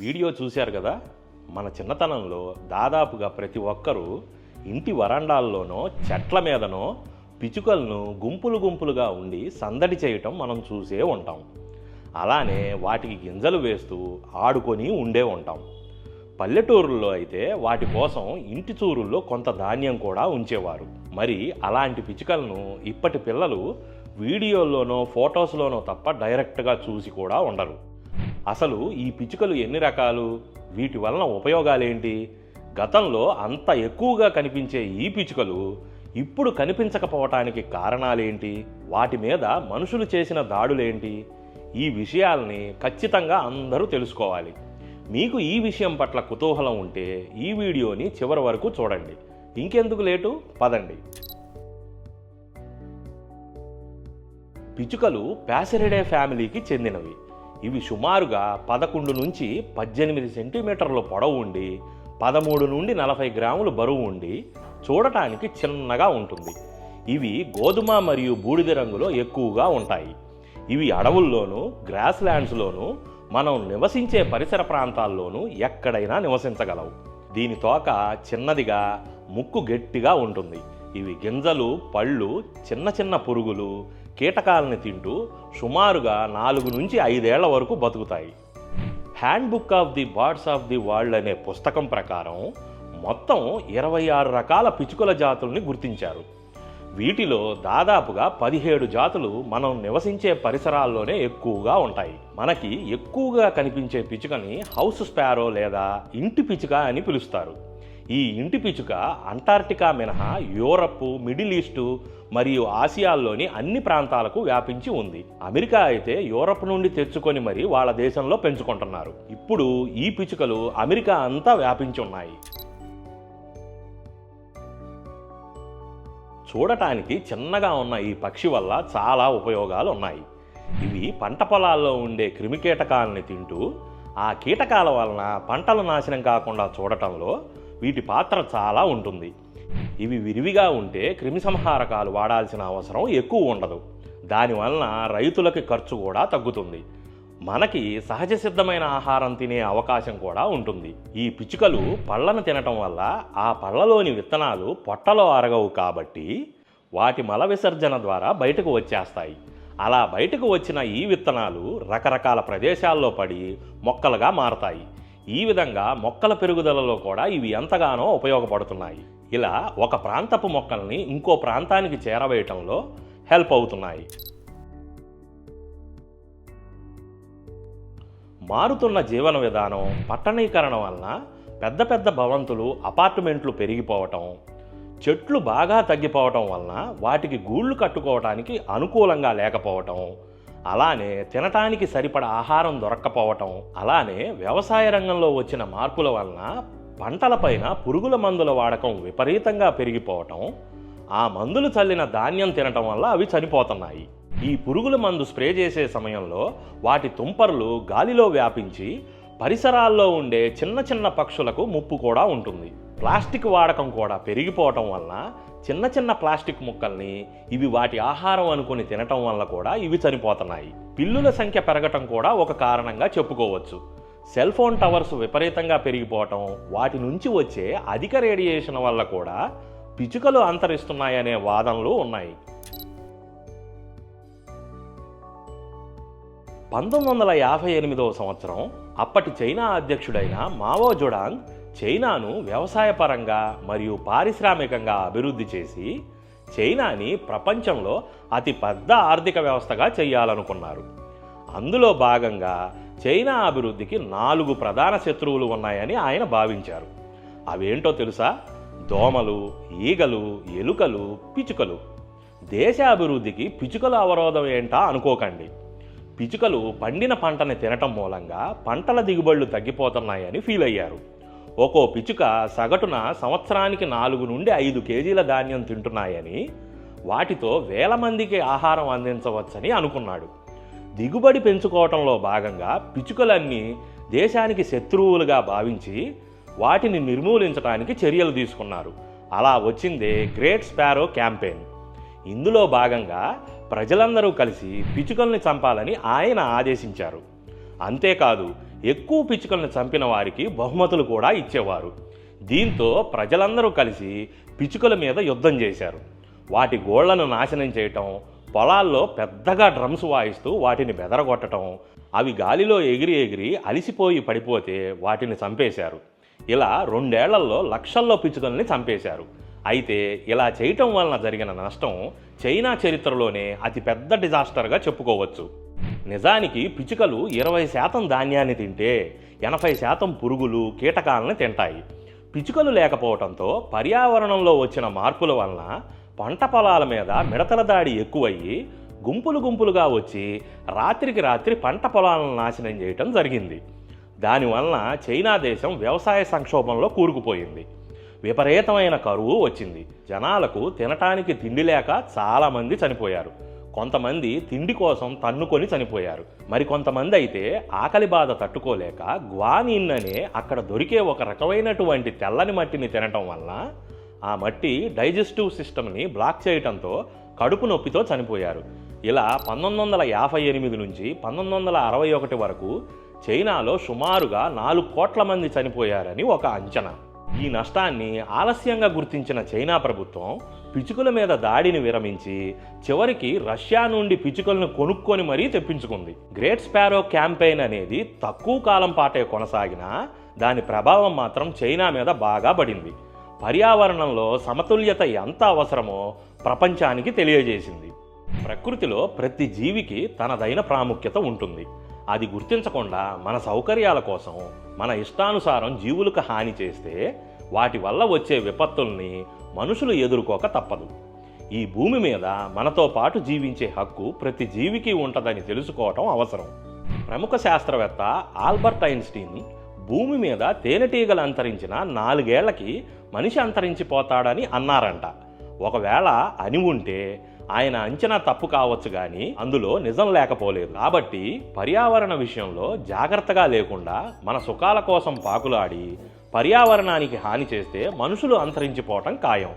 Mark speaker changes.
Speaker 1: Video చూశారు కదా? మన చిన్నతనంలో దాదాపుగా ప్రతి ఒక్కరూ ఇంటి వరండాల్లోనో చెట్ల మీదనో పిచుకలను గుంపులు గుంపులుగా ఉండి సందడి చేయటం మనం చూసే ఉంటాం. అలానే వాటికి గింజలు వేస్తూ ఆడుకొని ఉండే ఉంటాం. పల్లెటూరుల్లో అయితే వాటి కోసం ఇంటి చూరుల్లో కొంత ధాన్యం కూడా ఉంచేవారు. మరి అలాంటి పిచ్చుకలను ఇప్పటి పిల్లలు వీడియోల్లోనో ఫొటోస్లోనో తప్ప డైరెక్ట్గా చూసి కూడా ఉండరు. అసలు ఈ పిచ్చుకలు ఎన్ని రకాలు? వీటి వలన ఉపయోగాలేంటి? గతంలో అంత ఎక్కువగా కనిపించే ఈ పిచ్చుకలు ఇప్పుడు కనిపించకపోవటానికి కారణాలేంటి? వాటి మీద మనుషులు చేసిన దాడులేంటి? ఈ విషయాల్ని ఖచ్చితంగా అందరూ తెలుసుకోవాలి. మీకు ఈ విషయం పట్ల కుతూహలం ఉంటే ఈ వీడియోని చివరి వరకు చూడండి. ఇంకెందుకు లేటు? పదండి. పిచుకలు ప్యాసిరిడే ఫ్యామిలీకి చెందినవి. ఇవి సుమారుగా పదకొండు నుంచి పద్దెనిమిది సెంటీమీటర్ల పొడవు ఉండి పదమూడు నుండి నలభై గ్రాములు బరువు ఉండి చూడటానికి చిన్నగా ఉంటుంది. ఇవి గోధుమ మరియు బూడిద రంగులో ఎక్కువగా ఉంటాయి. ఇవి అడవుల్లోనూ గ్రాస్ ల్యాండ్స్లోనూ మనం నివసించే పరిసర ప్రాంతాల్లోనూ ఎక్కడైనా నివసించగలవు. దీని తోక చిన్నదిగా ముక్కు గట్టిగా ఉంటుంది. ఇవి గింజలు పళ్ళు చిన్న చిన్న పురుగులు కీటకాలని తింటూ సుమారుగా నాలుగు నుంచి ఐదేళ్ళ వరకు బతుకుతాయి. Handbook of the birds of the world అనే పుస్తకం ప్రకారం మొత్తం ఇరవై ఆరు రకాల పిచుకల జాతుల్ని గుర్తించారు. వీటిలో దాదాపుగా పదిహేడు జాతులు మనం నివసించే పరిసరాల్లోనే ఎక్కువగా ఉంటాయి. మనకి ఎక్కువగా కనిపించే పిచుకని హౌస్ స్పారో లేదా ఇంటి పిచుక అని పిలుస్తారు. ఈ ఇంటి పిచుక అంటార్టికా మినహా యూరప్ మిడిల్ ఈస్టు మరియు ఆసియాల్లోని అన్ని ప్రాంతాలకు వ్యాపించి ఉంది. అమెరికా అయితే యూరప్ నుండి తెచ్చుకొని మరి వాళ్ళ దేశంలో పెంచుకుంటున్నారు. ఇప్పుడు ఈ పిచుకలు అమెరికా అంతా వ్యాపించి ఉన్నాయి. చూడటానికి చిన్నగా ఉన్న ఈ పక్షి వల్ల చాలా ఉపయోగాలు ఉన్నాయి. ఇవి పంట పొలాల్లో ఉండే క్రిమికీటకాలని తింటూ ఆ కీటకాల వలన పంటలు నాశనం కాకుండా చూడటంలో వీటి పాత్ర చాలా ఉంటుంది. ఇవి విరివిగా ఉంటే క్రిమిసంహారకాలు వాడాల్సిన అవసరం ఎక్కువ ఉండదు. దానివలన రైతులకి ఖర్చు కూడా తగ్గుతుంది. మనకి సహజ సిద్ధమైన ఆహారం తినే అవకాశం కూడా ఉంటుంది. ఈ పిచ్చుకలు పళ్ళను తినటం వల్ల ఆ పళ్ళలోని విత్తనాలు పొట్టలో అరగవు కాబట్టి వాటి మల విసర్జన ద్వారా బయటకు వచ్చేస్తాయి. అలా బయటకు వచ్చిన ఈ విత్తనాలు రకరకాల ప్రదేశాల్లో పడి మొక్కలుగా మారతాయి. ఈ విధంగా మొక్కల పెరుగుదలలో కూడా ఇవి ఎంతగానో ఉపయోగపడుతున్నాయి. ఇలా ఒక ప్రాంతపు మొక్కల్ని ఇంకో ప్రాంతానికి చేరవేయటంలో హెల్ప్ అవుతున్నాయి. మారుతున్న జీవన విధానం పట్టణీకరణ వలన పెద్ద పెద్ద భవంతులు అపార్ట్మెంట్లు పెరిగిపోవటం చెట్లు బాగా తగ్గిపోవటం వలన వాటికి గూళ్ళు కట్టుకోవటానికి అనుకూలంగా లేకపోవటం అలానే తినటానికి సరిపడ ఆహారం దొరక్కపోవటం అలానే వ్యవసాయ రంగంలో వచ్చిన మార్పుల వలన పంటలపైన పురుగుల మందుల వాడకం విపరీతంగా పెరిగిపోవటం ఆ మందులు చల్లిన ధాన్యం తినటం వల్ల అవి చనిపోతున్నాయి. ఈ పురుగుల మందు స్ప్రే చేసే సమయంలో వాటి తుంపర్లు గాలిలో వ్యాపించి పరిసరాల్లో ఉండే చిన్న చిన్న పక్షులకు ముప్పు కూడా ఉంటుంది. ప్లాస్టిక్ వాడకం కూడా పెరిగిపోవటం వలన చిన్న చిన్న ప్లాస్టిక్ ముక్కల్ని ఇవి వాటి ఆహారం అనుకుని తినటం వల్ల కూడా ఇవి చనిపోతున్నాయి పిల్లుల సంఖ్య పెరగటం కూడా ఒక కారణంగా చెప్పుకోవచ్చు. సెల్ ఫోన్ టవర్స్ విపరీతంగా పెరిగిపోవటం వాటి నుంచి వచ్చే అధిక రేడియేషన్ వల్ల కూడా పిచుకలు అంతరిస్తున్నాయనే వాదనలు ఉన్నాయి. పంతొమ్మిది వందల యాభై ఎనిమిదవ సంవత్సరం అప్పటి చైనా అధ్యక్షుడైన మావో జుడాంగ్ చైనాను వ్యవసాయపరంగా మరియు పారిశ్రామికంగా అభివృద్ధి చేసి చైనాని ప్రపంచంలో అతి పెద్ద ఆర్థిక వ్యవస్థగా చేయాలనుకున్నారు అందులో భాగంగా చైనా అభివృద్ధికి నాలుగు ప్రధాన శత్రువులు ఉన్నాయని ఆయన భావించారు. అవేంటో తెలుసా? దోమలు ఈగలు ఎలుకలు పిచుకలు. దేశ అభివృద్ధికి పిచుకల అవరోధం ఏంటా అనుకోకండి. పిచుకలు పండిన పంటని తినటం మూలంగా పంటల దిగుబడులు తగ్గిపోతున్నాయని ఫీల్ అయ్యారు ఒక్కో పిచుక సగటున సంవత్సరానికి నాలుగు నుండి ఐదు కేజీల ధాన్యం తింటున్నాయని వాటితో వేల మందికి ఆహారం అందించవచ్చని అనుకున్నాడు. దిగుబడి పెంచుకోవటంలో భాగంగా పిచుకలన్నీ దేశానికి శత్రువులుగా భావించి వాటిని నిర్మూలించడానికి చర్యలు తీసుకున్నారు. అలా వచ్చిందే గ్రేట్ స్పారో క్యాంపెయిన్. ఇందులో భాగంగా ప్రజలందరూ కలిసి పిచుకల్ని చంపాలని ఆయన ఆదేశించారు. అంతేకాదు ఎక్కువ పిచ్చుకలను చంపిన వారికి బహుమతులు కూడా ఇచ్చేవారు. దీంతో ప్రజలందరూ కలిసి పిచ్చుకల మీద యుద్ధం చేశారు. వాటి గోళ్ళను నాశనం చేయటం పొలాల్లో పెద్దగా డ్రమ్స్ వాయిస్తూ వాటిని బెదరగొట్టడం అవి గాలిలో ఎగిరి ఎగిరి అలిసిపోయి పడిపోతే వాటిని చంపేశారు. ఇలా రెండేళ్ళలో లక్షల్లో పిచ్చుకల్ని చంపేశారు. అయితే ఇలా చేయటం వలన జరిగిన నష్టం చైనా చరిత్రలోనే అతి పెద్ద డిజాస్టర్గా చెప్పుకోవచ్చు. నిజానికి పిచ్చుకలు ఇరవై శాతం ధాన్యాన్ని తింటే ఎనభై శాతం పురుగులు కీటకాలను తింటాయి. పిచ్చుకలు లేకపోవడంతో పర్యావరణంలో వచ్చిన మార్పుల వలన పంట పొలాల మీద మిడతల దాడి ఎక్కువయ్యి గుంపులు గుంపులుగా వచ్చి రాత్రికి రాత్రి పంట పొలాలను నాశనం చేయటం జరిగింది. దానివలన చైనా దేశం వ్యవసాయ సంక్షోభంలో కూరుకుపోయింది. విపరీతమైన కరువు వచ్చింది. జనాలకు తినటానికి తిండి లేక చాలామంది చనిపోయారు. కొంతమంది తిండి కోసం తన్నుకొని చనిపోయారు. మరి కొంతమంది అయితే ఆకలి బాధ తట్టుకోలేక గ్వానిన్ అనే అక్కడ దొరికే ఒక రకమైనటువంటి తెల్లని మట్టిని తినటం వల్ల ఆ మట్టి డైజెస్టివ్ సిస్టమ్ని బ్లాక్ చేయటంతో కడుపు నొప్పితో చనిపోయారు. ఇలా పంతొమ్మిది వందల యాభై ఎనిమిది నుంచి పంతొమ్మిది వందల అరవై ఒకటి వరకు చైనాలో సుమారుగా నాలుగు కోట్ల మంది చనిపోయారని ఒక అంచనా. ఈ నష్టాన్ని ఆలస్యంగా గుర్తించిన చైనా ప్రభుత్వం పిచ్చుకల మీద దాడిని విరమించి చివరికి రష్యా నుండి పిచ్చుకలను కొనుక్కొని మరీ తెప్పించుకుంది. గ్రేట్ స్పారో క్యాంపెయిన్ అనేది తక్కువ కాలం పాటే కొనసాగినా దాని ప్రభావం మాత్రం చైనా మీద బాగా పడింది. పర్యావరణంలో సమతుల్యత ఎంత అవసరమో ప్రపంచానికి తెలియజేసింది. ప్రకృతిలో ప్రతి జీవికి తనదైన ప్రాముఖ్యత ఉంటుంది. అది గుర్తించకుండా మన సౌకర్యాల కోసం మన ఇష్టానుసారం జీవులకు హాని చేస్తే వాటి వల్ల వచ్చే విపత్తుల్ని మనుషులు ఎదుర్కోక తప్పదు. ఈ భూమి మీద మనతో పాటు జీవించే హక్కు ప్రతి జీవికి ఉంటుందని తెలుసుకోవటం అవసరం. ప్రముఖ శాస్త్రవేత్త ఆల్బర్ట్ ఐన్స్టీన్ భూమి మీద తేనెటీగలు అంతరించిన నాలుగేళ్ళకి మనిషి అంతరించిపోతాడని అన్నారంట. ఒకవేళ అని ఉంటే ఆయన అంచనా తప్పు కావచ్చు కానీ అందులో నిజం లేకపోలేదు. కాబట్టి పర్యావరణ విషయంలో జాగ్రత్తగా లేకుండా మన సుఖాల కోసం పాకులాడి పర్యావరణానికి హాని చేస్తే మనుషులు అంతరించిపోవటం ఖాయం.